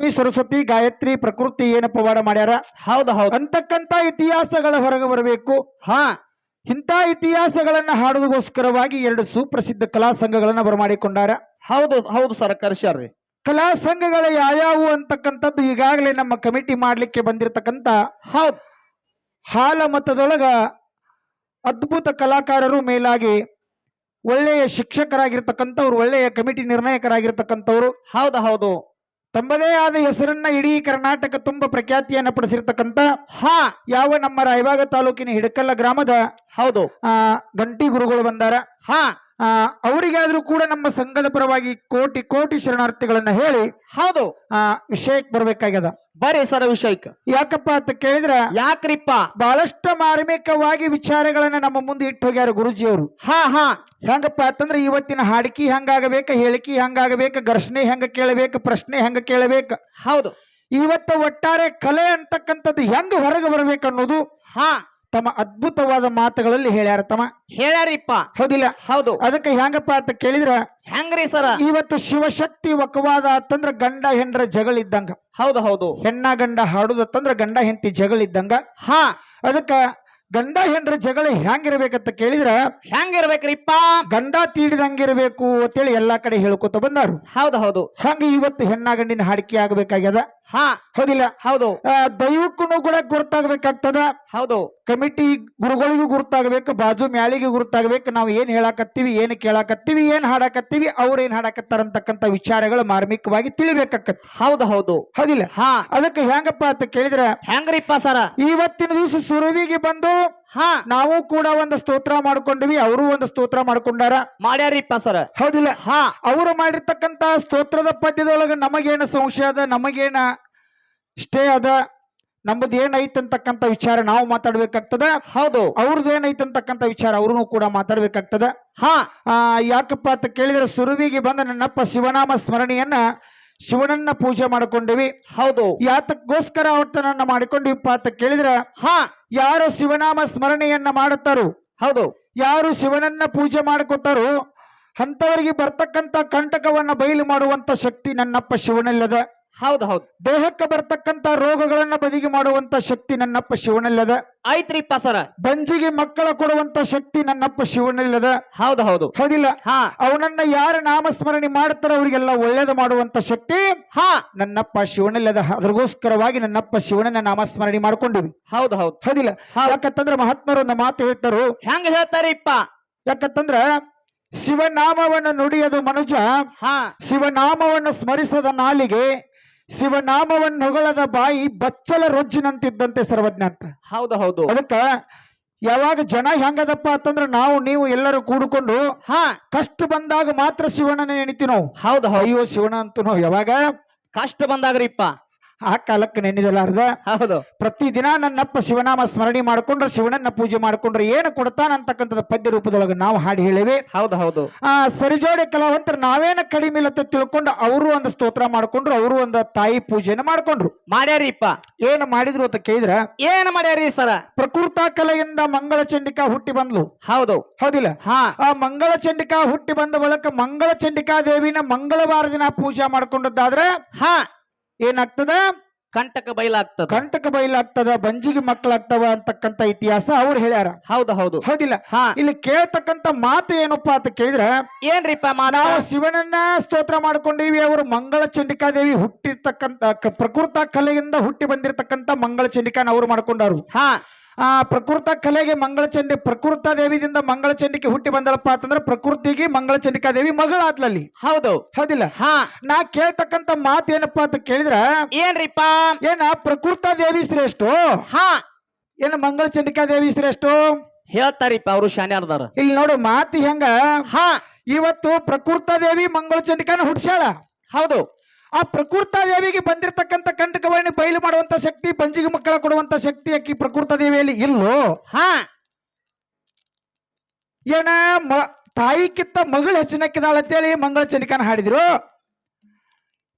ಲಕ್ಷ್ಮೀ ಸರಸ್ವತಿ ಗಾಯತ್ರಿ ಪ್ರಕೃತಿ ಏನಪ್ಪ ಪವಾಡ ಮಾಡ್ಯಾರ? ಹೌದು ಹೌದು. ಅಂತಕ್ಕಂತ ಇತಿಹಾಸಗಳ ಹೊರಗೆ ಬರಬೇಕು. ಹಾ. ಇಂಥ ಇತಿಹಾಸಗಳನ್ನ ಹಾಡುವುದಕ್ಕೋಸ್ಕರವಾಗಿ ಎರಡು ಸುಪ್ರಸಿದ್ಧ ಕಲಾ ಸಂಘಗಳನ್ನ ಬರಮಾಡಿಕೊಂಡಾರ ಹೌದು ಹೌದು ಸರ್ ಕರ್ಸ್ಯಾರ್ರಿ. ಕಲಾ ಸಂಘಗಳು ಯಾವ್ಯಾವು ಅಂತಕ್ಕಂಥದ್ದು ಈಗಾಗಲೇ ನಮ್ಮ ಕಮಿಟಿ ಮಾಡ್ಲಿಕ್ಕೆ ಬಂದಿರತಕ್ಕಂತ ಹೌದು. ಹಾಲ ಮತದೊಳಗ ಅದ್ಭುತ ಕಲಾಕಾರರು ಮೇಲಾಗಿ ಒಳ್ಳೆಯ ಶಿಕ್ಷಕರಾಗಿರ್ತಕ್ಕಂಥವ್ರು ಒಳ್ಳೆಯ ಕಮಿಟಿ ನಿರ್ಣಾಯಕರಾಗಿರ್ತಕ್ಕಂಥವ್ರು. ಹೌದು ಹೌದು. ತಮ್ಮದೇ ಆದ ಹೆಸರನ್ನ ಇಡೀ ಕರ್ನಾಟಕ ತುಂಬ ಪ್ರಖ್ಯಾತಿಯನ್ನ ಪಡಿಸಿರ್ತಕ್ಕಂತ ಹಾ. ಯಾವ ನಮ್ಮ ರಾಯಬಾಗ ತಾಲೂಕಿನ ಹಿಡಕಲ್ಲ ಗ್ರಾಮದ ಹೌದು. ಆ ಗಂಟಿ ಗುರುಗಳು ಬಂದಾರ. ಹಾ. ಅವರಿಗಾದ್ರೂ ಕೂಡ ನಮ್ಮ ಸಂಘದ ಪರವಾಗಿ ಕೋಟಿ ಕೋಟಿ ಶರಣಾರ್ಥಿಗಳನ್ನ ಹೇಳಿ ಹೌದು. ಆ ವಿಷಯಕ್ಕೆ ಬರ್ಬೇಕಾಗ್ಯದ. ಬರ್ರಿ ಸರ್ ವಿಷಯಕ್ಕೆ ಯಾಕಪ್ಪ ಅಂತ ಕೇಳಿದ್ರ ಯಾಕ್ರಿಪ್ಪ? ಬಹಳಷ್ಟು ಮಾರ್ಮಿಕವಾಗಿ ವಿಚಾರಗಳನ್ನ ನಮ್ಮ ಮುಂದೆ ಇಟ್ಟು ಹೋಗ್ಯಾರ ಗುರುಜಿಯವರು. ಹಾ ಹಾ. ಹೆಂಗಪ್ಪ ಅಂತಂದ್ರೆ ಇವತ್ತಿನ ಹಾಡಿಕೆ ಹೆಂಗಾಗಬೇಕು ಹೇಳಿಕೆ ಹೆಂಗಾಗಬೇಕು ಘರ್ಷಣೆ ಹೆಂಗ ಕೇಳಬೇಕು ಪ್ರಶ್ನೆ ಹೆಂಗ ಕೇಳಬೇಕು. ಹೌದು. ಇವತ್ತ ಒಟ್ಟಾರೆ ಕಲೆ ಅಂತಕ್ಕಂಥದ್ದು ಹೆಂಗ ಹೊರಗೆ ಬರ್ಬೇಕು ಅನ್ನೋದು ಹಾ. ತಮ್ಮ ಅದ್ಭುತವಾದ ಮಾತುಗಳಲ್ಲಿ ಹೇಳ್ಯಾರ ತಮ್ಮ. ಹೇಳ್ಯಾರಿಪ್ಪ. ಹೌದಿಲ್ಲ? ಹೌದು. ಅದಕ್ಕೆ ಹೆಂಗಪ್ಪ ಅಂತ ಕೇಳಿದ್ರ? ಹೆಂಗ್ರಿ ಸರ? ಇವತ್ತು ಶಿವಶಕ್ತಿ ವಕವಾದ ಅಂತಂದ್ರ ಗಂಡ ಹೆಂಡ್ರ ಜಗಳಿದ್ದಂಗ ಹೌದು ಹೌದು. ಹೆಣ್ಣ ಗಂಡ ಹಾಡುದತ್ತಂದ್ರ ಗಂಡ ಹೆಂಡತಿ ಜಗಳಿದ್ದಂಗ ಹಾ. ಅದಕ್ಕ ಗಂಡ ಹೆಂಡ್ರ ಜಗಳ ಹೆಂಗಿರ್ಬೇಕಂತ ಕೇಳಿದ್ರ? ಹೆಂಗಿರ್ಬೇಕ್ರಿಪ್ಪ ಗಂಡ ತೀಡಿದಂಗಿರ್ಬೇಕು ಅಂತೇಳಿ ಎಲ್ಲಾ ಕಡೆ ಹೇಳ್ಕೊತ ಬಂದಾರು. ಹೌದು ಹೌದು. ಹಂಗ ಇವತ್ತು ಹೆಣ್ಣ ಗಂಡಿನ ಹಾಡಿಕೆ ಆಗ್ಬೇಕಾಗ್ಯದ? ಹಾ. ಹೌದಿಲ್ಲ? ಹೌದು. ದೈವಕ್ಕೂ ಕೂಡ ಗುರುತಾಗ್ಬೇಕಾಗ್ತದ? ಹೌದು. ಕಮಿಟಿ ಗುರುಗಳಿಗೂ ಗುರುತಾಗಬೇಕು ಬಾಜು ಮ್ಯಾಳಿಗೆ ಗುರುತಾಗಬೇಕು. ನಾವು ಏನ್ ಹೇಳಾಕತ್ತೀವಿ ಏನ್ ಕೇಳಾಕತ್ತೀವಿ ಏನ್ ಹಾಡಾಕತ್ತೀವಿ ಅವ್ರ ಏನ್ ಹಾಡಾಕತ್ತಾರ ಅಂತಕ್ಕಂಥ ವಿಚಾರಗಳು ಮಾರ್ಮಿಕವಾಗಿ ತಿಳಿಬೇಕಾಕತ್ತಿ. ಹೌದು ಹೌದು. ಹೌದಿಲ್ಲ? ಹಾ. ಅದಕ್ಕೆ ಹೆಂಗಪ್ಪ ಅಂತ ಕೇಳಿದ್ರೆ ಹೆಂಗ್ರಿಪ್ಪ ಸರ? ಇವತ್ತಿನ ದಿವಸ ಸುರುವಿಗೆ ಬಂದು ಹಾ. ನಾವು ಕೂಡ ಒಂದು ಸ್ತೋತ್ರ ಮಾಡ್ಕೊಂಡಿವಿ ಅವರು ಒಂದು ಸ್ತೋತ್ರ ಮಾಡ್ಕೊಂಡಾರ. ಮಾಡ್ಯಾರಿಪ್ಪ ಸರ್. ಹೌದಿಲ್ಲ? ಹಾ. ಅವರು ಮಾಡಿರ್ತಕ್ಕಂತ ಸ್ತೋತ್ರದ ಪದ್ಯದೊಳಗೆ ನಮಗೇನು ಸಂಶಯ ಅದ ನಮಗೇನ ಇಷ್ಟೇ ಅದ ನಮ್ಮದು ಏನೈತೆ ಅಂತಕ್ಕಂಥ ವಿಚಾರ ನಾವು ಮಾತಾಡ್ಬೇಕಾಗ್ತದ. ಹೌದು. ಅವ್ರದ್ದು ಏನೈತೆ ಅಂತಕ್ಕಂಥ ವಿಚಾರ ಅವ್ರೂ ಕೂಡ ಮಾತಾಡ್ಬೇಕಾಗ್ತದ. ಹಾ. ಯಾಕಪ್ಪ ಅಂತ ಕೇಳಿದ್ರೆ ಸುರುವಿಗೆ ಬಂದ ನನ್ನಪ್ಪ ಶಿವನಾಮ ಸ್ಮರಣೆಯನ್ನ ಶಿವನನ್ನ ಪೂಜೆ ಮಾಡಿಕೊಂಡಿವಿ. ಹೌದು. ಯಾತಕ್ಕೋಸ್ಕರ ಅವತನನ್ನ ಮಾಡಿಕೊಂಡಿವಿ ಪಾತ್ರ ಕೇಳಿದ್ರ ಹಾ. ಯಾರು ಶಿವನಾಮ ಸ್ಮರಣೆಯನ್ನ ಮಾಡುತ್ತಾರೋ ಹೌದು. ಯಾರು ಶಿವನನ್ನ ಪೂಜೆ ಮಾಡಿಕೊಟ್ಟರು ಅಂತವರಿಗೆ ಬರ್ತಕ್ಕಂತ ಕಂಟಕವನ್ನ ಬಯಲು ಮಾಡುವಂತ ಶಕ್ತಿ ನನ್ನಪ್ಪ ಶಿವನಲ್ಲದ. ಹೌದು ಹೌದು. ದೇಹಕ್ಕೆ ಬರ್ತಕ್ಕಂತ ರೋಗಗಳನ್ನ ಬದಿಗೆ ಮಾಡುವಂತ ಶಕ್ತಿ ನನ್ನಪ್ಪ ಶಿವನಲ್ಲದ. ಐತ್ರಿ ಸರ ಬಂಜಿಗೆ ಮಕ್ಕಳ ಕೊಡುವಂತ ಶಕ್ತಿ ನನ್ನಪ್ಪ ಶಿವನಲ್ಲದ. ಹೌದು ಹೌದು. ಹೌದಿಲ್ಲ ಹಾ. ಅವನನ್ನ ಯಾರು ನಾಮಸ್ಮರಣೆ ಮಾಡ್ತಾರ ಅವರಿಗೆಲ್ಲ ಒಳ್ಳೇದ ಮಾಡುವಂತ ಶಕ್ತಿ ಹಾ. ನನ್ನಪ್ಪ ಶಿವನಲ್ಲದ. ಅದ್ರಗೋಸ್ಕರವಾಗಿ ನನ್ನಪ್ಪ ಶಿವನನ್ನ ನಾಮಸ್ಮರಣೆ ಮಾಡ್ಕೊಂಡಿವಿ. ಹೌದು ಹೌದು. ಹೌದಿಲ್ಲ ಯಾಕಂತಂದ್ರ ಮಹಾತ್ಮರು ಒಂದು ಮಾತು ಹೇಳ್ತಾರು. ಹೇಳ್ತಾರೆ ಹೇಳ್ತಾರಿಪ್ಪ? ಯಾಕಂತಂದ್ರ ಶಿವನಾಮವನ್ನು ನುಡಿಯದು ಮನುಜ ಹಾ. ಶಿವನಾಮವನ್ನು ಸ್ಮರಿಸದ ನಾಲಿಗೆ ಶಿವನಾಮವನ್ನು ಹೊಗಳದ ಬಾಯಿ ಬಚ್ಚಲ ರೊಜ್ಜಿನಂತಿದ್ದಂತೆ ಸರ್ವಜ್ಞ ಅಂತ. ಹೌದು ಹೌದು. ಅದಕ್ಕ ಯಾವಾಗ ಜನ ಹೆಂಗದಪ್ಪ ಅಂತಂದ್ರೆ ನಾವು ನೀವು ಎಲ್ಲರೂ ಕೂಡಿಕೊಂಡು ಹಾ. ಕಷ್ಟ ಬಂದಾಗ ಮಾತ್ರ ಶಿವಣ್ಣನ ನೆನಿತೀವಿ ನಾವು ಹೌದು ಹೌದು. ಅಯ್ಯೋ ಶಿವನ ಅಂತ ನಾವು ಯಾವಾಗ? ಕಷ್ಟ ಬಂದಾಗ್ರಿಪ್ಪ. ಆ ಕಾಲಕ್ಕೆ ನೆನೆದಲಾರ್ದ ಹೌದು. ಪ್ರತಿದಿನ ನನ್ನಪ್ಪ ಶಿವನಾಮ ಸ್ಮರಣೆ ಮಾಡ್ಕೊಂಡ್ರೆ ಶಿವನನ್ನ ಪೂಜೆ ಮಾಡ್ಕೊಂಡ್ರೆ ಏನು ಕೊಡ್ತಾನ ಅಂತಕ್ಕಂಥದ್ದು ಪದ್ಯ ರೂಪದೊಳಗೆ ನಾವು ಹಾಡಿ ಹೇಳಿವಿ. ಹೌದು ಹೌದು. ಆ ಸರಿಜೋಡಿ ಕಲಾವಂತರು ನಾವೇನ ಕಡಿಮೆ ಇಲ್ಲ ಅಂತ ತಿಳ್ಕೊಂಡು ಅವರು ಒಂದು ಸ್ತೋತ್ರ ಮಾಡ್ಕೊಂಡ್ರು ಅವರು ಒಂದು ತಾಯಿ ಪೂಜೆನ ಮಾಡ್ಕೊಂಡ್ರು. ಮಾಡ್ಯಾರಿಪ್ಪ ಏನು ಮಾಡಿದ್ರು ಅಂತ ಕೇಳಿದ್ರ? ಏನ್ ಮಾಡ್ಯಾರಿ ಸರ ಪ್ರಕೃತ ಕಲೆಯಿಂದ ಮಂಗಳ ಚಂಡಿಕಾ ಹುಟ್ಟಿ ಬಂದ್ಲು. ಹೌದು. ಹೌದಿಲ್ಲ? ಹಾ. ಆ ಮಂಗಳ ಚಂಡಿಕಾ ಹುಟ್ಟಿ ಬಂದ ಬಳಿಕ ಮಂಗಳ ಚಂಡಿಕಾ ದೇವಿನ ಮಂಗಳವಾರ ದಿನ ಪೂಜೆ ಮಾಡ್ಕೊಂಡದ್ದಾದ್ರೆ? ಹಾ. ಏನಾಗ್ತದ? ಕಂಟಕ ಬಯಲಾಗ್ತದ. ಕಂಟಕ ಬಯಲಾಗ್ತದ ಬಂಜಿಗೆ ಮಕ್ಕಳಾಗ್ತವ ಅಂತಕ್ಕಂತ ಇತಿಹಾಸ ಅವ್ರು ಹೇಳ್ಯಾರ. ಹೌದು ಹೌದು. ಹೌದಿಲ್ಲ? ಇಲ್ಲಿ ಕೇಳ್ತಕ್ಕಂತ ಮಾತು ಏನಪ್ಪಾ ಅಂತ ಕೇಳಿದ್ರೆ ಏನ್ರಿಪ್ಪ ನಾವು ಶಿವನನ್ನ ಸ್ತೋತ್ರ ಮಾಡ್ಕೊಂಡಿವಿ ಅವರು ಮಂಗಳ ಚಂಡಿಕಾದೇವಿ ಹುಟ್ಟಿರ್ತಕ್ಕಂತ ಪ್ರಕೃತ ಕಲೆಯಿಂದ ಹುಟ್ಟಿ ಬಂದಿರತಕ್ಕಂತ ಮಂಗಳ ಚಂಡಿಕಾನ ಅವ್ರು ಮಾಡ್ಕೊಂಡಾರು. ಹಾ. ಆ ಪ್ರಕೃತ ಕಲೆಗೆ ಮಂಗಳ ಚಂಡಿ ಪ್ರಕೃತ ದೇವಿದಿಂದ ಮಂಗಳ ಚಂಡಿಕೆ ಹುಟ್ಟಿ ಬಂದಳಪ್ಪ ಅಂತಂದ್ರೆ ಪ್ರಕೃತಿಗೆ ಮಂಗಳ ಚಂಡಿಕಾದೇವಿ ಮಗಳಾದ್ಲಲ್ಲಿ. ಹೌದು. ಹೌದಿಲ್ಲ? ಹಾ. ನಾ ಕೇಳ್ತಕ್ಕಂತ ಮಾತು ಏನಪ್ಪಾ ಅಂತ ಕೇಳಿದ್ರ ಏನ್ರಿಪ್ಪ? ಏನ ಪ್ರಕೃತ ದೇವಿ ಶ್ರೇಷ್ಠ? ಹಾ. ಏನ ಮಂಗಳ ಚಂಡಿಕಾ ದೇವಿ ಶ್ರೇಷ್ಠ? ಹೇಳ್ತಾರಿಪ್ಪ ಅವರು ಶಾನ್ಯಾರ್ದಾರ ಇಲ್ಲಿ ನೋಡು ಮಾತು ಹೆಂಗ ಹಾ. ಇವತ್ತು ಪ್ರಕೃತ ದೇವಿ ಮಂಗಳ ಚಂಡಿಕಾನ ಹುಟ್ಸ್ಯಾಳ. ಹೌದು. ಆ ಪ್ರಕೃತ ದೇವಿಗೆ ಬಂದಿರತಕ್ಕಂತ ಕಂಟಕವನ್ನ ಬಯಲು ಮಾಡುವಂತ ಶಕ್ತಿ ಪಂಜಿಗೆ ಮಕ್ಕಳ ಕೊಡುವಂತ ಶಕ್ತಿ ಅಕ್ಕಿ ಪ್ರಕೃತ ದೇವಿಯಲ್ಲಿ ಇಲ್ಲೋ? ಹಾ. ಏನ ಮ ತಾಯಿಕಿತ್ತ ಮಗಳು ಹೆಚ್ಚಿನಕ್ಕಿದಾಳಂತೇಳಿ ಮಂಗಳ ಚನಿಕನ ಹಾಡಿದ್ರು.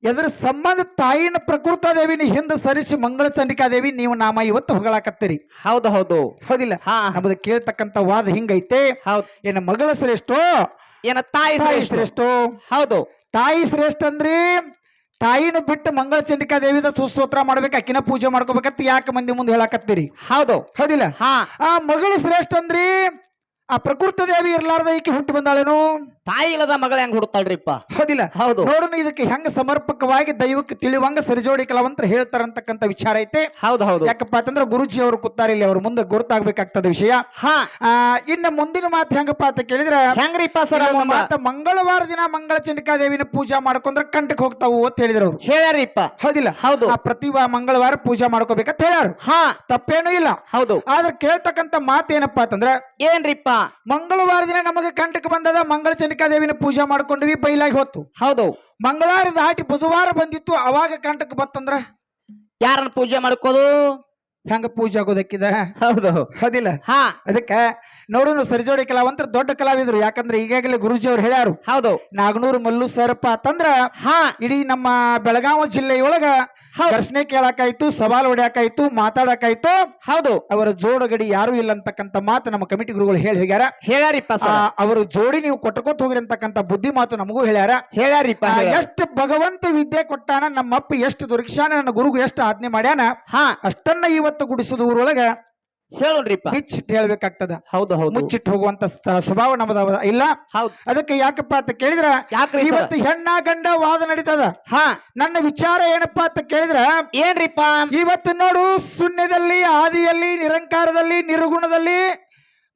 ಎದ್ರ ಸಂಬಂಧ ತಾಯಿನ ಪ್ರಕೃತ ದೇವಿನ ಹಿಂದೆ ಸರಿಸಿ ಮಂಗಳ ಚಂಡಿಕಾ ದೇವಿ ನೀವು ನಾಮ ಇವತ್ತು ಹೊಗಳಾಕತ್ತೀರಿ. ಹೌದು ಹೌದು. ಹೌದಿಲ್ಲ? ಹಾ. ನಮ್ದು ಕೇಳ್ತಕ್ಕಂತ ವಾದ ಹಿಂಗೈತೆ. ಹೌದು. ಏನ ಮಗಳ ಶ್ರೇಷ್ಠೋ? ಏನ ತಾಯಿ ತಾಯಿ ಶ್ರೇಷ್ಠ? ಶ್ರೇಷ್ಠ? ಹೌದು. ತಾಯಿ ಶ್ರೇಷ್ಠ ಅಂದ್ರಿ ತಾಯಿನ ಬಿಟ್ಟು ಮಂಗಳ ಚಂಡಿಕಾ ದೇವಿದ ಸುಸ್ತೋತ್ರ ಮಾಡ್ಬೇಕು ಅಕ್ಕಿನ ಪೂಜೆ ಮಾಡ್ಕೋಬೇಕಂತ ಯಾಕೆ ಮಂದಿ ಮುಂದೆ ಹೇಳಕತ್ತೀರಿ? ಹೌದು. ಹೌದಿಲ್ಲ? ಹಾ. ಆ ಮಗಳು ಶ್ರೇಷ್ಠ ಅಂದ್ರಿ ಆ ಪ್ರಕೃತ ದೇವಿ ಇರ್ಲಾರ್ದ ಈಕೆ ಹುಟ್ಟಿ ಬಂದಾಳೇನು? ತಾಯಿ ಇಲ್ಲದ ಮಗಳ ಹೆಂಗ್ ಹುಡುತಾಳ್ರಿಪ್ಪ ಹೌದಿಲ್ಲ. ಹೌದು. ನೋಡೋಣ ಇದಕ್ಕೆ ಹೆಂಗ ಸಮರ್ಪಕವಾಗಿ ದೈವಕ್ಕೆ ತಿಳಿವಂಗ ಸರಿಜೋಡಿ ಕಲಾವಂತರ ಹೇಳ್ತಾರಂತಕ್ಕಂತ ವಿಚಾರ ಐತೆ. ಹೌದು ಹೌದು. ಯಾಕಪ್ಪ ಅಂತಂದ್ರ ಗುರುಜಿ ಅವರು ಕೂತಾರ ಇಲ್ಲಿ ಅವ್ರ ಮುಂದೆ ಗುರುತಾಗ್ಬೇಕಾಗ್ತದ ವಿಷಯ. ಹಾ. ಇನ್ನ ಮುಂದಿನ ಮಾತು ಹೆಂಗಪ್ಪ ಅಂತ ಕೇಳಿದ್ರೆ ಹೆಂಗ್ರಿಪ್ಪ ಸರ್ ಮಾತ ಮಂಗಳವಾರ ದಿನ ಮಂಗಳ ಚಂಡಿಕಾ ದೇವಿನ ಪೂಜಾ ಮಾಡ್ಕೊಂಡ್ರೆ ಕಂಟಕ್ ಹೋಗ್ತಾವು ಅಂತ ಹೇಳಿದ್ರು ಅವ್ರು. ಹೇಳ್ಯಾರಿಪ್ಪ ಹೌದಿಲ್ಲ. ಹೌದು. ಆ ಪ್ರತಿಭಾ ಮಂಗಳವಾರ ಪೂಜಾ ಮಾಡ್ಕೋಬೇಕಂತ ಹೇಳ್ಯಾರು. ಹಾ. ತಪ್ಪೇನೂ ಇಲ್ಲ. ಹೌದು. ಆದ್ರೆ ಕೇಳ್ತಕ್ಕಂತ ಮಾತೇನಪ್ಪಾ ಅಂತಂದ್ರೆ ಏನ್ರಿಪ್ಪ? ಮಂಗಳವಾರ ದಿನ ನಮಗೆ ಕಂಟಕ ಬಂದದ ಮಂಗಳ ದೇವಿನ ಪೂಜೆ ಮಾಡ್ಕೊಂಡ್ವಿ ಬೈಲಾಗಿ ಹೊತ್ತು. ಹೌದು. ಮಂಗಳವಾರ ದಾಟಿ ಬುಧವಾರ ಬಂದಿತ್ತು ಅವಾಗ ಕಂಟಕ ಬತ್ತಂದ್ರ? ಯಾರನ್ನ ಪೂಜೆ ಮಾಡ್ಕೋದು? ಹೆಂಗ ಪೂಜೆ ಆಗೋದಕ್ಕಿದ? ಹೌದು. ಹೌದಿಲ್ಲ? ಹಾ. ಅದಕ್ಕೆ ನೋಡೋಣ ಸರಿಜೋಡಿ ಕಲಾವಂತರ ದೊಡ್ಡ ಕಲಾವಿದ್ರು ಯಾಕಂದ್ರೆ ಈಗಾಗಲೇ ಗುರುಜಿ ಅವ್ರು ಹೇಳ್ಯಾರು. ಹೌದು. ನಾಗನೂರು ಮಲ್ಲು ಸರ್ಪ ಅಂತಂದ್ರ ಹಾ. ಇಡೀ ನಮ್ಮ ಬೆಳಗಾವಿ ಜಿಲ್ಲೆಯೊಳಗ ಪ್ರಶ್ನೆ ಕೇಳಕಾಯ್ತು ಸವಾಲು ಹೊಡ್ಯಾಕಾಯ್ತು ಮಾತಾಡಕಾಯ್ತು ಹೌದು. ಅವರ ಜೋಡಗಡಿ ಯಾರು ಇಲ್ಲ ಅಂತಕ್ಕಂಥ ಮಾತು ನಮ್ಮ ಕಮಿಟಿ ಗುರುಗಳು ಹೇಳಿ ಹೋಗ್ಯಾರ ಹೇಳ್ಯಾರಿಪ್ಪ ಅವರು ಜೋಡಿ ನೀವು ಕೊಟ್ಕೋತ ಹೋಗಿರಿ ಅಂತಕ್ಕಂಥ ಬುದ್ಧಿ ಮಾತು ನಮಗೂ ಹೇಳ್ಯಾರ. ಹೇಳಾರಿಪ್ಪ ಎಷ್ಟು ಭಗವಂತ ವಿದ್ಯೆ ಕೊಟ್ಟಾನ ನಮ್ಮಪ್ಪ ಎಷ್ಟು ದುರ್ಕ್ಷಾನ ನನ್ನ ಗುರುಗು ಎಷ್ಟು ಆಜ್ಞೆ ಮಾಡ್ಯಾನ ಹಾ. ಅಷ್ಟನ್ನ ಇವತ್ತು ಗುಡಿಸಿದ ಊರೊಳಗ ಹೇಳೋಣ್ರಿಪ್ಪ. ಮುಚ್ಚಿಟ್ಟು ಹೇಳ್ಬೇಕಾಗ್ತದ. ಹೌದು ಹೌದು. ಮುಚ್ಚಿಟ್ಟು ಹೋಗುವಂತ ಸ್ಥ- ಸ್ವಭಾವ ನಮ್ಮದ ಇಲ್ಲ. ಹೌದು. ಅದಕ್ಕೆ ಯಾಕಪ್ಪ ಅಂತ ಕೇಳಿದ್ರ? ಯಾಕ್ರಿ ಸರ್? ಇವತ್ತು ಹೆಣ್ಣ ಗಂಡ ವಾದ ನಡೀತದ. ಹಾ. ನನ್ನ ವಿಚಾರ ಏನಪ್ಪಾ ಅಂತ ಕೇಳಿದ್ರ? ಏನ್ರಿಪ್ಪ? ಇವತ್ತು ನೋಡು ಶೂನ್ಯದಲ್ಲಿ ಆದಿಯಲ್ಲಿ ನಿರಂಕಾರದಲ್ಲಿ ನಿರ್ಗುಣದಲ್ಲಿ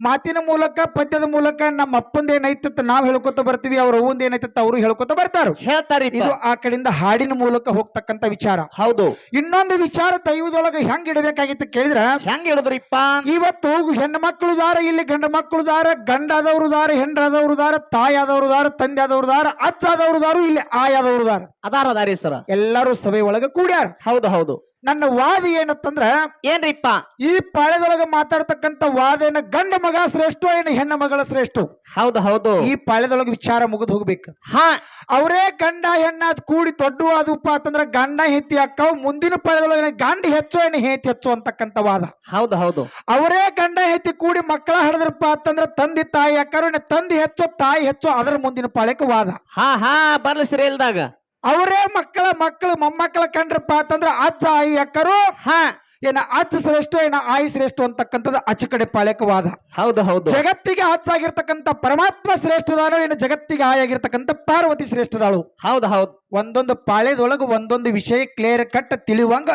ಮಾತಿನ ಮೂಲಕ ಪದ್ಯದ ಮೂಲಕ ನಮ್ಮ ಅಪ್ಪಂದ ಏನೈತತ್ ನಾವ್ ಹೇಳ್ಕೊತ ಬರ್ತೀವಿ ಅವ್ರ ಅವ್ವಂದ ಏನೈತತ್ ಅವರು ಹೇಳ್ಕೊತ ಬರ್ತಾರ. ಹೇಳ್ತಾರೆ ಇದು ಆ ಕಡೆಯಿಂದ ಹಾಡಿನ ಮೂಲಕ ಹೋಗ್ತಕ್ಕಂತ ವಿಚಾರ. ಹೌದು. ಇನ್ನೊಂದು ವಿಚಾರ ದೈವದೊಳಗ ಹೆಂಗ್ ಇಡಬೇಕಾಗಿತ್ತು ಕೇಳಿದ್ರ ಹೆಂಗ್ ಹೇಳಿದ್ರಿಪ್ಪ ಇವತ್ತು ಹೆಣ್ಣು ಮಕ್ಕಳು ದಾರ ಇಲ್ಲಿ ಗಂಡ ಮಕ್ಕಳು ದಾರ ಗಂಡಾದವ್ರು ದಾರ ಹೆಂಡ್ರಾದವ್ರು ದಾರ ತಾಯಾದವ್ರು ದಾರ ತಂದೆ ಆದವ್ರು ದಾರ ಅಚ್ಚ ಆದವ್ರು ದಾರು ಇಲ್ಲಿ ಆಯಾದವ್ರು ದಾರ. ಅದಾರ ಅದಾರಿ ಸರ್ ಎಲ್ಲರೂ ಸಭೆ ಒಳಗ ಕೂಡ್ಯಾರ. ಹೌದು ಹೌದು. ನನ್ನ ವಾದ ಏನತ್ತಂದ್ರ ಏನ್ರಿಪ್ಪ? ಈ ಪಾಳ್ಯದೊಳಗ ಮಾತಾಡ್ತಕ್ಕಂತ ವಾದ ಏನ ಗಂಡ ಮಗ ಶ್ರೇಷ್ಠ ಏನು ಹೆಣ್ಣ ಮಗಳ ಶ್ರೇಷ್ಠ? ಹೌದು ಹೌದು. ಈ ಪಾಳ್ಯದೊಳಗ ವಿಚಾರ ಮುಗಿದು ಹೋಗ್ಬೇಕು. ಹಾ. ಅವರೇ ಗಂಡ ಹೆಣ್ಣ ಅದ್ ಕೂಡಿ ದೊಡ್ಡ ವಾದಪ್ಪ ಅಂತಂದ್ರ ಗಂಡ ಹೆತ್ತಿ ಅಕ್ಕವ್ ಮುಂದಿನ ಪಾಳ್ಯದೊಳಗ ಗಂಡ ಹೆಚ್ಚು ಏನು ಹೆತ್ತಿ ಹೆಚ್ಚು ಅಂತಕ್ಕಂತ ವಾದ. ಹೌದು ಹೌದು. ಅವರೇ ಗಂಡ ಹೆತ್ತಿ ಕೂಡಿ ಮಕ್ಕಳ ಹಡದ್ರಪ್ಪ ಅಂತಂದ್ರ ತಂದೆ ತಾಯಿ ಅಕ್ಕರು ತಂದೆ ಹೆಚ್ಚು ತಾಯಿ ಹೆಚ್ಚು ಅದರ ಮುಂದಿನ ಪಾಳ್ಯಕ್ಕೆ ವಾದ. ಹಾ ಹಾ ಬರ್ಲಿ ಸರಿ ಇಲ್ದಾಗ. ಅವರೇ ಮಕ್ಕಳ ಮಕ್ಕಳು ಮೊಮ್ಮಕ್ಕಳ ಕಂಡ್ರಪ್ಪ ಅಂತಂದ್ರೆ ಅಜ್ಜ ಆಯಿ ಅಕ್ಕರು ಹಾ. ಏನ ಅಜ್ಜ ಶ್ರೇಷ್ಠ ಏನ ಆಯಿ ಶ್ರೇಷ್ಠ ಅಂತಕ್ಕಂಥದ್ದು ಅಚ್ಚ ಕಡೆ ಪಾಳಕವಾದ. ವಾದ ಹೌದು ಹೌದು. ಜಗತ್ತಿಗೆ ಹಚ್ಚಾಗಿರ್ತಕ್ಕಂಥ ಪರಮಾತ್ಮ ಶ್ರೇಷ್ಠದಾಳು ಏನು ಜಗತ್ತಿಗೆ ಆಯಾಗಿರ್ತಕ್ಕಂಥ ಪಾರ್ವತಿ ಶ್ರೇಷ್ಠದಾಳು. ಹೌದು ಹೌದು. ಒಂದೊಂದು ಪಾಳ್ಯದೊಳಗೆ ಒಂದೊಂದು ವಿಷಯ ಕ್ಲಿಯರ್ ಕಟ್ ತಿಳಿಯುವಂಗ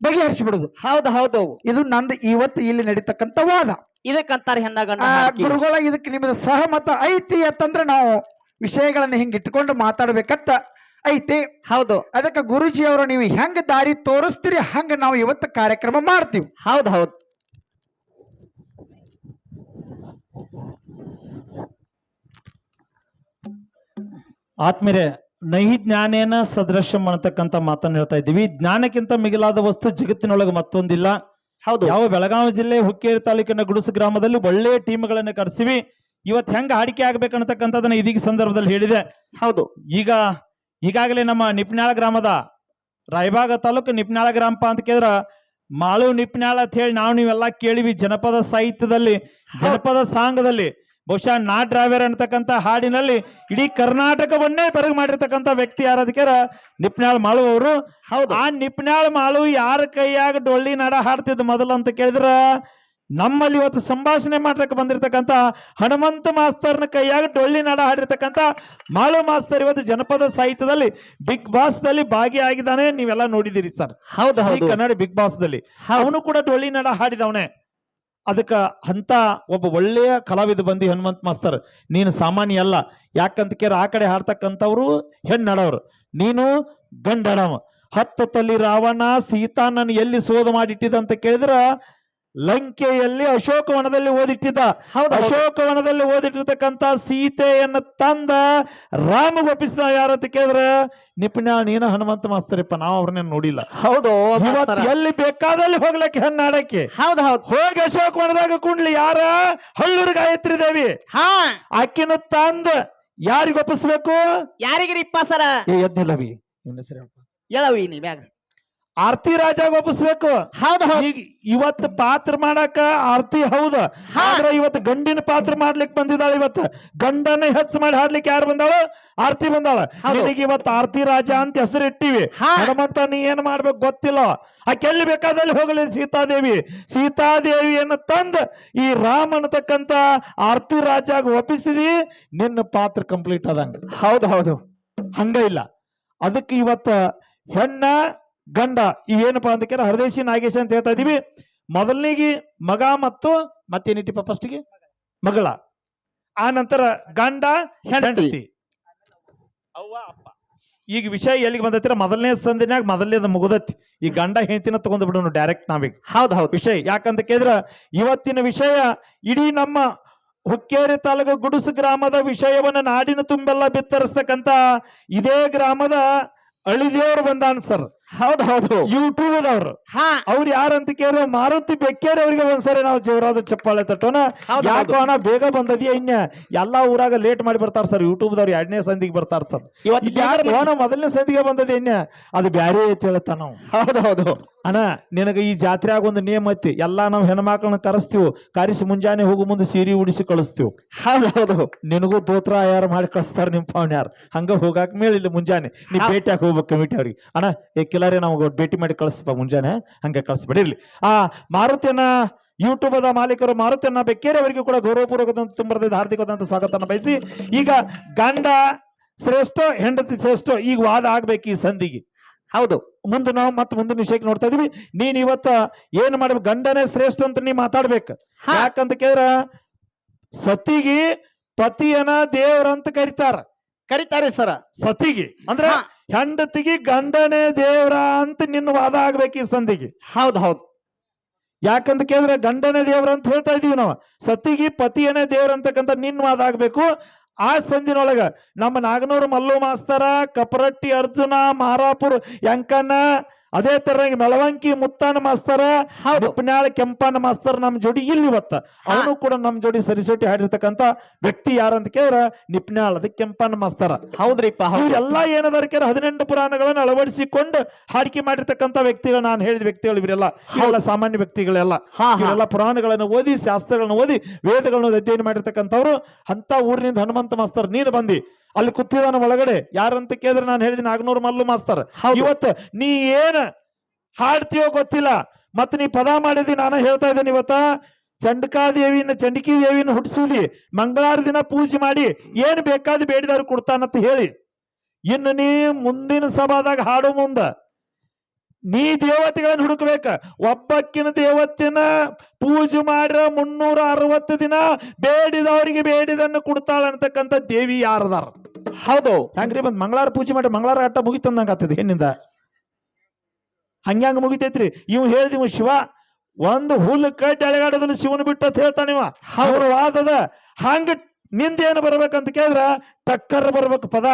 ಬಗೆಹರಿಸಿಬಿಡುದು. ಹೌದು ಹೌದು. ಇದು ನಂದು ಇವತ್ತು ಇಲ್ಲಿ ನಡೀತಕ್ಕಂಥ ವಾದ. ಇದಕ್ಕಂತಾರೆ ಗುರುಗಳ ಇದಕ್ಕೆ ನಿಮ್ದು ಸಹಮತ ಐತಿ ಅಂತಂದ್ರೆ ನಾವು ವಿಷಯಗಳನ್ನು ಹಿಂಗೆ ಇಟ್ಕೊಂಡು ಮಾತಾಡ್ಬೇಕಂತ ಐತಿ. ಹೌದು. ಅದಕ್ಕೆ ಗುರುಜಿ ಅವರು ನೀವು ಹೆಂಗ ದಾರಿ ತೋರಿಸ್ತೀರಿ ಹಂಗ ನಾವು ಇವತ್ತು ಕಾರ್ಯಕ್ರಮ ಮಾಡ್ತೀವಿ. ಹೌದು ಹೌದು. ಆತ್ಮೀರೆ ನೈಹಿ ಜ್ಞಾನೇನ ಸದೃಶ್ಯಂ ಅನ್ನತಕ್ಕಂಥ ಮಾತನ್ನು ಹೇಳ್ತಾ ಇದ್ದೀವಿ. ಜ್ಞಾನಕ್ಕಿಂತ ಮಿಗಿಲಾದ ವಸ್ತು ಜಗತ್ತಿನೊಳಗೆ ಮತ್ತೊಂದಿಲ್ಲ. ಹೌದು. ಯಾವ ಬೆಳಗಾವಿ ಜಿಲ್ಲೆ ಹುಕ್ಕೇರಿ ತಾಲೂಕಿನ ಗುಡುಸು ಗ್ರಾಮದಲ್ಲಿ ಒಳ್ಳೆಯ ಟೀಮ್ಗಳನ್ನು ಕರೆಸಿವಿ. ಇವತ್ತು ಹೆಂಗ ಆಡಿಕೆ ಆಗ್ಬೇಕನ್ನತಕ್ಕಂಥದನ್ನ ಇದೀಗ ಸಂದರ್ಭದಲ್ಲಿ ಹೇಳಿದೆ. ಹೌದು. ಈಗ ಈಗಾಗಲೇ ನಮ್ಮ ನಿಪ್ನಾಳ ಗ್ರಾಮದ ರಾಯಬಾಗ ತಾಲೂಕು ನಿಪ್ನಾಳ ಗ್ರಾಮ ಅಂತ ಕೇಳಿದ್ರ ಮಾಳು ನಿಪ್ನಾಳ ಅಂತ ಹೇಳಿ ನಾವು ನೀವೆಲ್ಲ ಕೇಳಿವಿ ಜನಪದ ಸಾಹಿತ್ಯದಲ್ಲಿ ಜನಪದ ಸಾಂಗದಲ್ಲಿ. ಬಹುಶಃ ನಾ ಡ್ರಾವೇರ್ ಅನ್ನತಕ್ಕಂತ ಹಾಡಿನಲ್ಲಿ ಇಡೀ ಕರ್ನಾಟಕವನ್ನೇ ಬೆರಗು ಮಾಡಿರ್ತಕ್ಕಂಥ ವ್ಯಕ್ತಿ ಯಾರದಕ್ಕೆ ನಿಪ್ನಾಳ್ ಮಾಳು ಅವರು. ಹೌದು. ಆ ನಿಪ್ನಾಳ್ ಮಾಳು ಯಾರ ಕೈಯಾಗ ಡೊಳ್ಳಿ ನಾಡ ಹಾಡ್ತಿದ್ ಮೊದಲು ಅಂತ ಕೇಳಿದ್ರ ನಮ್ಮಲ್ಲಿ ಇವತ್ತು ಸಂಭಾಷಣೆ ಮಾಡ್ಲಿಕ್ಕೆ ಬಂದಿರತಕ್ಕಂತ ಹನುಮಂತ ಮಾಸ್ತರ್ನ ಕೈಯಾಗ ಡೊಳ್ಳಿ ನಾಡ ಹಾಡಿರ್ತಕ್ಕಂಥ ಮಾಳು ಮಾಸ್ತರ್ ಇವತ್ತು ಜನಪದ ಸಾಹಿತ್ಯದಲ್ಲಿ ಬಿಗ್ ಬಾಸ್ ದಲ್ಲಿ ಭಾಗಿಯಾಗಿದ್ದಾನೆ. ನೀವೆಲ್ಲ ನೋಡಿದಿರಿ ಸರ್. ಹೌದು ಹೌದು. ಕನ್ನಡ ಬಿಗ್ ಬಾಸ್ ದಲ್ಲಿ ಅವನು ಕೂಡ ಡೊಳ್ಳಿ ನಾಡ ಹಾಡಿದವನೇ. ಅದಕ್ಕ ಅಂತ ಒಬ್ಬ ಒಳ್ಳೆಯ ಕಲಾವಿದ ಬಂದಿ ಹನುಮಂತ ಮಾಸ್ತರ್ ನೀನು ಸಾಮಾನ್ಯ ಅಲ್ಲ. ಯಾಕಂತ ಕೇರ ಆ ಕಡೆ ಹಾಡ್ತಕ್ಕಂಥವ್ರು ಹೆಣ್ಣಡವ್ರು ನೀನು ಗಂಡಡವ ಹತ್ತು ರಾವಣ ರಾವಣ ಸೀತಾನನ್ನು ಎಲ್ಲಿ ಸೋದ ಮಾಡಿಟ್ಟಿದ ಅಂತ ಕೇಳಿದ್ರ ಲಂಕೆಯಲ್ಲಿ ಅಶೋಕವನದಲ್ಲಿ ಓದಿಟ್ಟಿದ್ದ ಹೌದು. ಅಶೋಕವನದಲ್ಲಿ ಓದಿಟ್ಟಿರ್ತಕ್ಕಂಥ ಸೀತೆಯನ್ನ ತಂದ ರಾಮ ಒಪ್ಪಿಸಿದ ಯಾರತ್ತ ಕೇಳಿದ್ರ ನಿಪುಣ ನೀನ ಹನುಮಂತ ಮಾಸ್ತರಪ್ಪ ನಾವು ಅವ್ರನ್ನ ನೋಡಿಲ್ಲ. ಹೌದು ಎಲ್ಲಿ ಬೇಕಾದಲ್ಲಿ ಹೋಗ್ಲಕ್ಕೆ ಹೆಣ್ಣಾಡಕ್ಕೆ. ಹೌದು ಹೌದು. ಹೋಗಿ ಅಶೋಕವನದಾಗ ಕುಂಡ್ಲಿ ಯಾರ? ಹಳ್ಳೂರು ಗಾಯತ್ರಿ ದೇವಿ. ಹಾ. ಆಕಿನ ತಂದ ಯಾರಿಗೊಪ್ಪಿಸ್ಬೇಕು ಯಾರಿಗಿರಿಪ್ಪ ಸರ? ಎದ್ದಿಲ್ಲವಿ ಇವ್ನ ಹೆಸರು. ಹೇಳವಿ ಆರ್ತಿ ರಾಜ ಒಪ್ಪಿಸ್ಬೇಕು. ಹೌದು ಈಗ ಇವತ್ತು ಪಾತ್ರ ಮಾಡಾಕ ಆರ್ತಿ ಹೌದ. ಆದ್ರೆ ಇವತ್ತು ಗಂಡಿನ ಪಾತ್ರ ಮಾಡ್ಲಿಕ್ಕೆ ಬಂದಿದ್ದಾಳೆ ಇವತ್ತು. ಗಂಡನ ಹೆಚ್ಚು ಮಾಡಿ ಹಾಡ್ಲಿಕ್ಕೆ ಯಾರು ಬಂದಾಳ? ಆರ್ತಿ ಬಂದಾಳ. ನಿನಗೆ ಇವತ್ತು ಆರ್ತಿ ರಾಜ ಅಂತ ಹೆಸರು ಇಟ್ಟಿವಿ. ಹನುಮಂತ ನೀ ಏನ್ ಮಾಡ್ಬೇಕು ಗೊತ್ತಿಲ್ಲ. ಆ ಕೆಲ್ಲಿ ಬೇಕಾದಲ್ಲಿ ಹೋಗಲಿ ಸೀತಾದೇವಿ. ಸೀತಾದೇವಿಯನ್ನು ತಂದ ಈ ರಾಮ್ ಅನ್ನತಕ್ಕಂತ ಆರ್ತಿ ರಾಜಾಗ ಒಪ್ಪಿಸಿದಿ ನಿನ್ನ ಪಾತ್ರ ಕಂಪ್ಲೀಟ್ ಆದಂಗ. ಹೌದು ಹೌದು. ಹಂಗ ಇಲ್ಲ. ಅದಕ್ಕೆ ಇವತ್ತ ಹೆಣ್ಣ ಗಂಡ ಇವೇನಪ್ಪ ಅಂತ ಕೇಳಿ ಹರದೇಶಿ ನಾಗೇಶ ಅಂತ ಹೇಳ್ತಾ ಇದೀವಿ. ಮೊದಲನಿಗೆ ಮಗ ಮತ್ತು ಮತ್ತೇನಿಟ್ಟಿಪ್ಪ ಫಸ್ಟ್ಗೆ ಮಗಳ. ಆ ನಂತರ ಗಂಡ ಹೆಂಡತಿ. ಅವ್ವ ಅಪ್ಪ. ಈಗ ವಿಷಯ ಎಲ್ಲಿಗೆ ಬಂದತ್ತಿರ ಮೊದಲನೇ ಸಂದಿನಾಗ ಮೊದಲನೇದ ಮುಗುದತ್ತಿ ಈ ಗಂಡ ಹೆಂಡತಿನ ತಗೊಂಡ್ ಬಿಡೋನು ಡೈರೆಕ್ಟ್ ನಾವೀಗ. ಹೌದು ಹೌದು. ವಿಷಯ ಯಾಕಂತ ಕೇಳಿದ್ರ ಇವತ್ತಿನ ವಿಷಯ ಇಡೀ ನಮ್ಮ ಹುಕ್ಕೇರಿ ತಾಲೂಕು ಗುಡುಸು ಗ್ರಾಮದ ವಿಷಯವನ್ನ ನಾಡಿನ ತುಂಬೆಲ್ಲ ಬಿತ್ತರಿಸ್ತಕ್ಕಂತ ಇದೇ ಗ್ರಾಮದ ಅಳಿದೇವ್ರು ಬಂದಾನ ಸರ್. ಹೌದು ಹೌದು. ಯೂಟ್ಯೂಬ್ ಅವರು ಹಾ. ಅವ್ರು ಯಾರಂತ ಕೇಳಿದ್ರೆ ಮಾರುತಿ ಬೆಕ್ಕೇರಿ ಅವರಿಗೆ ಒಂದ್ಸರಿ ನಾವು ಜೋರಾದ ಚಪ್ಪಾಳೆ ತಟ್ಟೋಣ. ಹೌದು, ಯಾಕೋ ಅಣ್ಣ ಬೇಗ ಬಂದದ್ಯಾ ಇನ್ನ? ಎಲ್ಲಾ ಊರಾಗ ಲೇಟ್ ಮಾಡಿ ಬರ್ತಾರ ಸರ್ ಯೂಟ್ಯೂಬ್ ದವ್ರು ಎರಡನೇ ಸಂದಿಗೆ ಬರ್ತಾರ ಸರ್ ಇವತ್ತು ಅಣ್ಣ ಮೊದಲನೇ ಸಂದಿಗೆ ಬಂದದ ಇನ್ನ? ಅದು ಬ್ಯಾರೆ ಐತಿ ಹೇಳತ್ತ ನಾವು. ಹೌದು ಹೌದು. ಅಣ್ಣ ನಿನಗ ಈ ಜಾತ್ರೆಯಾಗ ಒಂದು ನಿಯಮ ಐತಿ. ಎಲ್ಲಾ ನಾವು ಹೆಣ್ಮಕ್ಳನ್ನ ಕರೆಸ್ತೀವಿ. ಕರೆಸಿ ಮುಂಜಾನೆ ಹೋಗು ಮುಂದೆ ಸೀರೆ ಉಡಿಸಿ ಕಳಿಸ್ತೀವಿ. ಹೌದು ಹೌದು. ನಿನಗೂ ದೋತ್ರ ಯಾರು ಮಾಡಿ ಕಳಿಸ್ತಾರ ನಿಮ್ ಪಾವನ್ ಯಾರು? ಹಂಗ ಹೋಗಾಕ ಮೇಲೆ ಇಲ್ಲಿ ಮುಂಜಾನೆ. ನೀ ಭೇಟಿ ಹಾಕಿ ಹೋಗ್ಬೇಕು ಕಮಿಟಿ ಅವ್ರಿಗೆ. ಅಣ್ಣ ಏ ಕಿಲಾರಿ ನಮಗೆ ಭೇಟಿ ಮಾಡಿ ಕಳಿಸ್ಪ ಮುಂಜಾನೆ ಹಂಗೆ ಕಳಿಸ್ಬೇಡಿ. ಇರಲಿ. ಆ ಮಾರುತಿಯನ್ನ ಯೂಟ್ಯೂಬ್ ಅದ ಮಾಲೀಕರು ಮಾರುತಿಯನ್ನ ಬೆಕ್ಕೇರಿ ಅವರಿಗೆ ಕೂಡ ಗೌರವಪೂರ್ವಕದಂತ ತುಂಬರದ ಹಾರ್ದಿಕವಾದಂತ ಸ್ವಾಗತವನ್ನು ಬಯಸಿ ಈಗ ಗಂಡ ಶ್ರೇಷ್ಠ ಹೆಂಡತಿ ಶ್ರೇಷ್ಠ ಈಗ ವಾದ ಆಗ್ಬೇಕು ಈ ಸಂಧಿಗೆ. ಹೌದು. ಮುಂದೆ ನಾವು ಮತ್ತೆ ಮುಂದಿನ ವಿಷಯಕ್ಕೆ ನೋಡ್ತಾ ಇದೀವಿ. ನೀನ್ ಇವತ್ತ ಏನ್ ಮಾಡ್ಬೇಕು ಗಂಡನೇ ಶ್ರೇಷ್ಠ ಅಂತ ನೀ ಮಾತಾಡ್ಬೇಕು. ಯಾಕಂತ ಕೇಳಿದ್ರ ಸತಿಗೆ ಪತಿಯನ ದೇವ್ರಂತ ಕರೀತಾರ. ಕರೀತಾರೆ ಸರ. ಸತಿಗೆ. ಅಂದ್ರೆ ಹೆಂಡತಿಗೆ ಗಂಡನೇ ದೇವ್ರ ಅಂತ ನಿನ್ನ ವಾದ ಆಗ್ಬೇಕು ಈ ಸಂಧಿಗೆ ಹೌದು ಹೌದು. ಯಾಕಂತ ಕೇಳಿದ್ರೆ ಗಂಡನೇ ದೇವ್ರ ಅಂತ ಹೇಳ್ತಾ ಇದೀವಿ ನಾವು. ಸತಿಗೆ ಪತಿಯನೇ ದೇವ್ರ ಅಂತಕ್ಕಂಥ ನಿನ್ನ ವಾದ ಆಗ್ಬೇಕು. ಆ ಸಂದಿನೊಳಗ ನಮ್ಮ ನಾಗನೂರು ಮಲ್ಲು ಮಾಸ್ತರ ಕಪರಟ್ಟಿ ಅರ್ಜುನ ಮಾರಾಪುರ್ ಯಂಕಣ್ಣ ಅದೇ ತರ ಮೆಳವಂಕಿ ಮುತ್ತಾನ ಮಾಸ್ತರ ಹೌದು. ಉಪನ್ಯಾಳ ಕೆಂಪನ ಮಾಸ್ತರ್ ನಮ್ ಜೋಡಿ ಇಲ್ಲಿ ಇವತ್ತ. ಅವನು ಕೂಡ ನಮ್ ಜೋಡಿ ಸರಿಸೋಟಿ ಹಾಡಿರ್ತಕ್ಕಂತ ವ್ಯಕ್ತಿ ಯಾರಂತ ಕೇಳಿದ್ರ ನಿಪ್ನ್ಯಾಳ ಅದಕ್ಕೆ ಕೆಂಪನ ಮಾಸ್ತರ. ಹೌದ್ರಿಪ್ಪ ಎಲ್ಲಾ ಏನದಾರ ಕೇಳ ಹದಿನೆಂಟು ಪುರಾಣಗಳನ್ನ ಅಳವಡಿಸಿಕೊಂಡು ಹಾಡಿಕೆ ಮಾಡಿರ್ತಕ್ಕಂತ ವ್ಯಕ್ತಿಗಳು ನಾನು ಹೇಳಿದ ವ್ಯಕ್ತಿಗಳು ಇವರೆಲ್ಲ. ಇವೆಲ್ಲ ಸಾಮಾನ್ಯ ವ್ಯಕ್ತಿಗಳೆಲ್ಲ. ಇವರೆಲ್ಲ ಪುರಾಣಗಳನ್ನು ಓದಿ ಶಾಸ್ತ್ರಗಳನ್ನು ಓದಿ ವೇದಗಳನ್ನು ಅಧ್ಯಯನ ಮಾಡಿರ್ತಕ್ಕಂಥವ್ರು ಅಂತ ಊರಿನಿಂದ ಹನುಮಂತ ಮಾಸ್ತರ್ ನೀನು ಬಂದಿ. ಅಲ್ಲಿ ಕೂತಿದಾನ ಒಳಗಡೆ. ಯಾರಂತ ಕೇಳಿದ್ರೆ ನಾನು ಹೇಳಿದ್ದೀನಿ ನಾಗನೂರ್ ಮಲ್ಲು ಮಾಸ್ತರ್. ಇವತ್ತು ನೀ ಏನ್ ಹಾಡ್ತೀಯೋ ಗೊತ್ತಿಲ್ಲ ಮತ್ತೆ ನೀ ಪದ ಮಾಡಿದಿ ನಾನು ಹೇಳ್ತಾ ಇದ್ದೇನೆ ಇವತ್ತ ಚಂಡಕಾದೇವಿನ ಚಂಡಿಕಿ ದೇವಿನ ಹುಟ್ಟಿಸಿದಿ ಮಂಗಳಾರ ದಿನ ಪೂಜೆ ಮಾಡಿ ಏನ್ ಬೇಕಾದ ಬೇಡಿದವ್ರು ಕೊಡ್ತಾನಂತ ಹೇಳಿ. ಇನ್ನು ನೀ ಮುಂದಿನ ಸಭಾದಾಗ ಹಾಡು ಮುಂದ. ನೀ ದೇವತೆಗಳನ್ನು ಹುಡುಕ್ಬೇಕ. ಒಬ್ಬಕ್ಕಿನ ದೇವತ್ತಿನ ಪೂಜೆ ಮಾಡ್ರ ಮುನ್ನೂರ ಅರವತ್ತು ದಿನ ಬೇಡಿದವರಿಗೆ ಬೇಡಿದನ್ನು ಕೊಡ್ತಾಳ ಅಂತಕ್ಕಂಥ ದೇವಿ ಯಾರದಾರ? ಹೌದು. ಹೆಂಗ್ರಿ ಬಂದ್ ಮಂಗಳಾರ ಪೂಜೆ ಮಾಡಿ ಮಂಗಳಾರ ಅಟ್ಟ ಮುಗಿತಂದಂಗ ಆಗ್ತದೆ ಹೆಣ್ಣಿಂದ. ಹಂಗ್ಯಾಂಗ ಮುಗಿತೈತ್ರಿ. ಇವ್ ಹೇಳಿದಿವ ಶಿವ ಒಂದು ಹುಲ್ಲು ಕಟ್ಟಿ ಅಳೆಗಾಡೋದನ್ನು ಶಿವನ ಬಿಟ್ಟು ಅಂತ ಹೇಳ್ತಾನಿವ ಅವ್ರ ವಾದದ ಹಂಗ ನಿಂದೇನು ಬರ್ಬೇಕಂತ ಕೇಳಿದ್ರ ಟಕ್ಕರ್ ಬರ್ಬೇಕು ಪದ.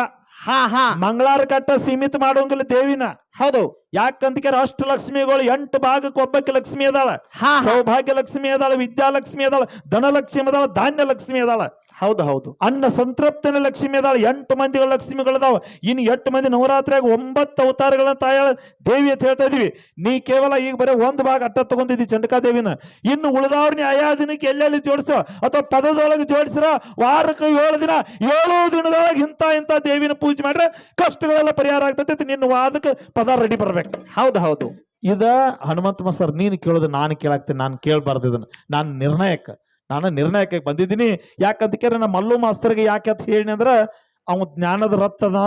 ಹಾ ಹಾ. ಮಂಗಳಾರ ಕಟ್ಟ ಸೀಮಿತ ಮಾಡೋಂಗಿಲ್ಲ ದೇವಿನ. ಹೌದು. ಯಾಕಂತ ಅಷ್ಟು ಲಕ್ಷ್ಮಿಗಳು ಎಂಟು ಭಾಗಕ್ಕೆ ಒಬ್ಬಕ್ಕೆ ಲಕ್ಷ್ಮಿ ಅದಾಳ. ಹಾ ಸೌಭಾಗ್ಯ ಲಕ್ಷ್ಮಿ ಅದಾಳ ವಿದ್ಯಾಲಕ್ಷ್ಮಿ ಅದಾಳ ಧನಲಕ್ಷ್ಮಿ ಅದಾಳ ಧಾನ್ಯ ಲಕ್ಷ್ಮಿ ಅದಾಳ. ಹೌದು ಹೌದು. ಅನ್ನ ಸಂತೃಪ್ತನ ಲಕ್ಷ್ಮಿ ಅದಾಳ ಎಂಟು ಮಂದಿಗಳ ಲಕ್ಷ್ಮಿಗಳದಾವ ಇನ್ನು ಎಂಟು ಮಂದಿ ನವರಾತ್ರಿಯಾಗ ಒಂಬತ್ತು ಅವತಾರಗಳನ್ನ ತಾಯಾಳ ದೇವಿ ಅಂತ ಹೇಳ್ತಾ ಇದೀವಿ ನೀ ಕೇವಲ ಈಗ ಬರೀ ಒಂದು ಭಾಗ ಅಟ್ಟ ತಗೊಂಡಿದ್ದಿ ಚಂಡಕಾ ದೇವಿನ ಇನ್ನು ಉಳಿದವ್ರನ್ನ ಆಯಾ ದಿನಕ್ಕೆ ಎಲ್ಲೆಲ್ಲಿ ಜೋಡಿಸ್ತೋ ಅಥವಾ ಪದದೊಳಗೆ ಜೋಡಿಸ್ರ? ವಾರಕ್ಕೆ ಏಳು ದಿನ ಏಳು ದಿನದೊಳಗೆ ಇಂಥ ಇಂಥ ದೇವಿನ ಪೂಜೆ ಮಾಡ್ರೆ ಕಷ್ಟಗಳೆಲ್ಲ ಪರಿಹಾರ ಆಗ್ತೈತಿ ನಿನ್ನ ವಾದಕ್ಕೆ ಪದ ರೆಡಿ ಬರ್ಬೇಕು. ಹೌದು ಹೌದು. ಇದ ಹನುಮಂತ ಮಾಸ್ತರ್ ನೀನು ಕೇಳೋದು ನಾನು ಕೇಳಾಕ್ತೀನಿ. ನಾನು ಕೇಳಬಾರ್ದು ಇದನ್ನ. ನಾನು ನಿರ್ಣಯಕ್ಕೆ ನಾನು ನಿರ್ಣಯಕ್ಕೆ ಬಂದಿದ್ದೀನಿ. ಯಾಕಂತ ಕೇಳಿ ನಮ್ಮ ಮಲ್ಲು ಮಾಸ್ತರ್ಗೆ ಯಾಕೆ ಅಂತ ಹೇಳಿ ಅಂದ್ರೆ ಅವನು ಜ್ಞಾನದ ರಥದ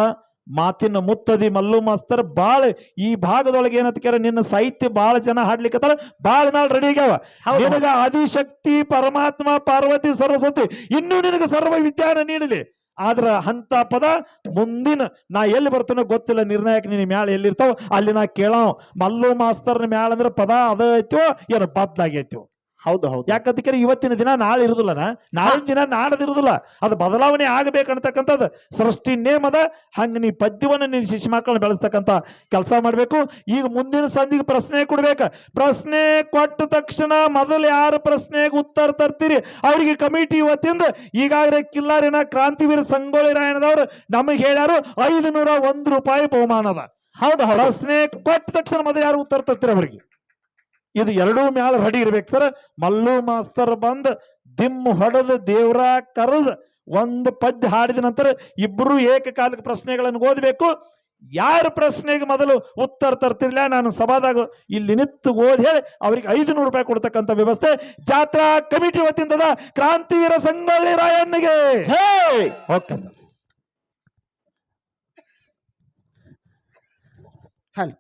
ಮಾತಿನ ಮುತ್ತದಿ ಮಲ್ಲು ಮಾಸ್ತರ್ ಬಾಳ ಈ ಭಾಗದೊಳಗೆ ಏನಂತ ಕೇಳ ನಿನ್ನ ಸಾಹಿತ್ಯ ಬಾಳ ಜನ ಹಾಡ್ಲಿಕ್ಕತ್ತಾರ ಬಾಳ ನಾಳೆ ರೆಡಿ ಆಗ್ಯಾವ. ನಿನಗ ಆದಿಶಕ್ತಿ ಪರಮಾತ್ಮ ಪಾರ್ವತಿ ಸರಸ್ವತಿ ಇನ್ನೂ ನಿನಗೆ ಸರ್ವ ವಿದ್ಯಾನ ನೀಡಲಿ. ಆದ್ರ ಹಂತ ಪದ ಮುಂದಿನ ನಾ ಎಲ್ಲಿ ಬರ್ತಾನೋ ಗೊತ್ತಿಲ್ಲ ನಿರ್ಣಾಯಕ ನಿನ್ನ ಮ್ಯಾಲ ಎಲ್ಲಿರ್ತಾವ ಅಲ್ಲಿ ನಾ ಕೇಳಾವ. ಮಲ್ಲು ಮಾಸ್ತರ್ನ ಮ್ಯಾಲ ಅಂದ್ರೆ ಪದ ಅದ ಐತೋ ಏನು ಬದ್ಲಾಗೈತೋ ಹೌದು ಹೌದು. ಯಾಕಂತ ಇವತ್ತಿನ ದಿನ ನಾಳೆ ಇರುದಿಲ್ಲ ನಾಳಿನ ದಿನ ನಾಡದಿರುದಿಲ್ಲ ಅದು ಬದಲಾವಣೆ ಆಗಬೇಕಂತಕ್ಕಂಥದ್ದು ಸೃಷ್ಟಿ ನೇಮದ ಹಂಗ ನೀ ಪದ್ಯವನ್ನು ನೀನು ಶಿಶು ಮಕ್ಕಳನ್ನ ಬೆಳೆಸ್ತಕ್ಕಂಥ ಕೆಲಸ ಮಾಡಬೇಕು. ಈಗ ಮುಂದಿನ ಸಂಧಿಗೆ ಪ್ರಶ್ನೆ ಕೊಡ್ಬೇಕು. ಪ್ರಶ್ನೆ ಕೊಟ್ಟ ತಕ್ಷಣ ಮೊದಲು ಯಾರು ಪ್ರಶ್ನೆಗೆ ಉತ್ತರ ತರ್ತೀರಿ? ಅವರಿಗೆ ಕಮಿಟಿ ಇವತ್ತಿಂದ. ಈಗಾಗಲೇ ಕಿಲ್ಲಾರಿನ ಕ್ರಾಂತಿವೀರ ಸಂಗೊಳ್ಳಿ ರಾಯಣದವರು ನಮಗೆ ಹೇಳ್ಯಾರು ಐದು ನೂರ ಒಂದು ರೂಪಾಯಿ ಬಹುಮಾನದ ಹೌದು ಹೌದು. ಪ್ರಶ್ನೆ ಕೊಟ್ಟ ತಕ್ಷಣ ಮೊದಲು ಯಾರು ಉತ್ತರ ತರ್ತೀರಿ ಅವರಿಗೆ? ಇದು ಎರಡೂ ಮ್ಯಾಲ ಹೊಡಿ ಇರ್ಬೇಕು ಸರ್. ಮಲ್ಲು ಮಾಸ್ತರ್ ಬಂದ್ ದಿಮ್ ಹೊಡೆದು ದೇವ್ರ ಕರೆದು ಒಂದು ಪದ್ಯ ಹಾಡಿದ ನಂತರ ಇಬ್ಬರು ಏಕಕಾಲಿಕ ಪ್ರಶ್ನೆಗಳನ್ನು ಓದಬೇಕು. ಯಾರ ಪ್ರಶ್ನೆಗೆ ಮೊದಲು ಉತ್ತರ ತರ್ತಿರ್ಲಿಲ್ಲ ನಾನು ಸಭಾದಾಗ ಇಲ್ಲಿ ನಿಂತು ಓದಿ ಹೇಳಿ ಅವ್ರಿಗೆ ಐದು ನೂರು ರೂಪಾಯಿ ಕೊಡ್ತಕ್ಕಂಥ ವ್ಯವಸ್ಥೆ. ಜಾತ್ರಾ ಕಮಿಟಿ ವತಿಯಿಂದ ಕ್ರಾಂತಿವೀರ ಸಂಗೊಳ್ಳಿ ರಾಯಣ್ಣಗೆ. Okay sir. ಹಲ್.